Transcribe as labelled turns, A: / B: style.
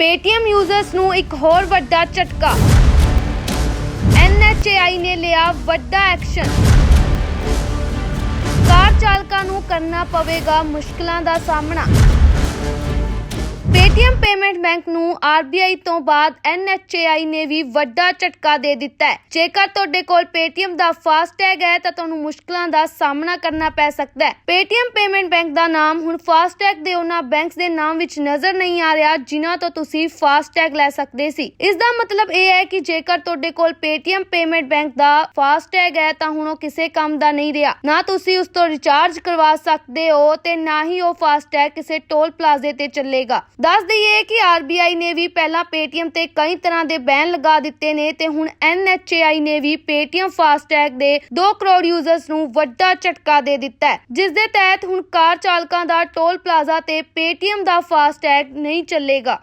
A: Paytm users ਨੂੰ ਇੱਕ ਹੋਰ ਵੱਡਾ ਝਟਕਾ। NHAI ਨੇ ਲਿਆ ਵੱਡਾ ਐਕਸ਼ਨ ਕਾਰ ਚਾਲਕਾਂ ਨੂੰ ਕਰਨਾ ਪਵੇਗਾ ਮੁਸ਼ਕਲਾਂ ਦਾ ਸਾਹਮਣਾ। ਪੇਮੈਂਟ ਬੈਂਕ ਨੂੰ RBI ਤੋਂ ਬਾਅਦ NHAI ਨੇ ਵੀ ਵੱਡਾ ਝਟਕਾ ਦੇ ਦਿੱਤਾ ਹੈ। ਜੇਕਰ ਤੁਹਾਡੇ ਕੋਲ Paytm ਦਾ ਫਾਸਟੈਗ ਹੈ ਤਾਂ ਤੁਹਾਨੂੰ ਮੁਸ਼ਕਲਾਂ ਦਾ ਸਾਹਮਣਾ ਕਰਨਾ ਪੈ ਸਕਦਾ ਹੈ। Paytm ਪੇਮੈਂਟ ਬੈਂਕ ਦਾ ਨਾਮ ਹੁਣ ਫਾਸਟੈਗ ਦੇ ਉਹਨਾਂ ਬੈਂਕਸ ਦੇ ਨਾਮ ਵਿੱਚ ਨਜ਼ਰ ਨਹੀਂ ਆ ਰਿਹਾ ਜਿਨ੍ਹਾਂ ਤੋਂ ਤੁਸੀਂ ਫਾਸਟੈਗ ਲੈ ਸਕਦੇ ਸੀ। ਇਸ ਦਾ ਮਤਲਬ ਇਹ ਹੈ ਕਿ ਜੇਕਰ ਤੁਹਾਡੇ ਕੋਲ ਪੇਟੀਐਮ ਪੇਮੈਂਟ ਬੈਂਕ ਦਾ ਫਾਸਟੈਗ ਹੈ ਤਾਂ ਹੁਣ ਉਹ ਕਿਸੇ ਕੰਮ ਦਾ ਨਹੀਂ ਰਿਹਾ। ਨਾ ਤੁਸੀਂ ਉਸ ਤੋਂ ਰਿਚਾਰਜ ਕਰਵਾ ਸਕਦੇ ਹੋ ਤੇ ਨਾ ਹੀ ਉਹ ਫਾਸਟੈਗ ਕਿਸੇ ਟੋਲ ਪਲਾਜ਼ੇ ਤੇ ਚੱਲੇਗਾ। ਦੱਸ ਦਈਏ ਕਿ RBI ਨੇ ਵੀ ਪਹਿਲਾਂ ਪੇਟੀਐਮ ਤੇ ਕਈ ਤਰ੍ਹਾਂ ਦੇ ਬੈਨ ਲਗਾ ਦਿੱਤੇ ਨੇ ਤੇ ਹੁਣ NHAI ਨੇ ਵੀ ਪੇਟੀਐਮ ਫਾਸਟੈਗ ਦੇ 2 ਕਰੋੜ ਯੂਜ਼ਰਸ ਨੂੰ ਵੱਡਾ ਝਟਕਾ ਦੇ ਦਿੱਤਾ ਹੈ। ਜਿਸ ਦੇ ਤਹਿਤ ਹੁਣ ਕਾਰ ਚਾਲਕਾਂ ਦਾ ਟੋਲ ਪਲਾਜ਼ਾ ਤੇ ਪੇਟੀਐਮ ਦਾ ਫਾਸਟੈਗ ਨਹੀਂ ਚੱਲੇਗਾ।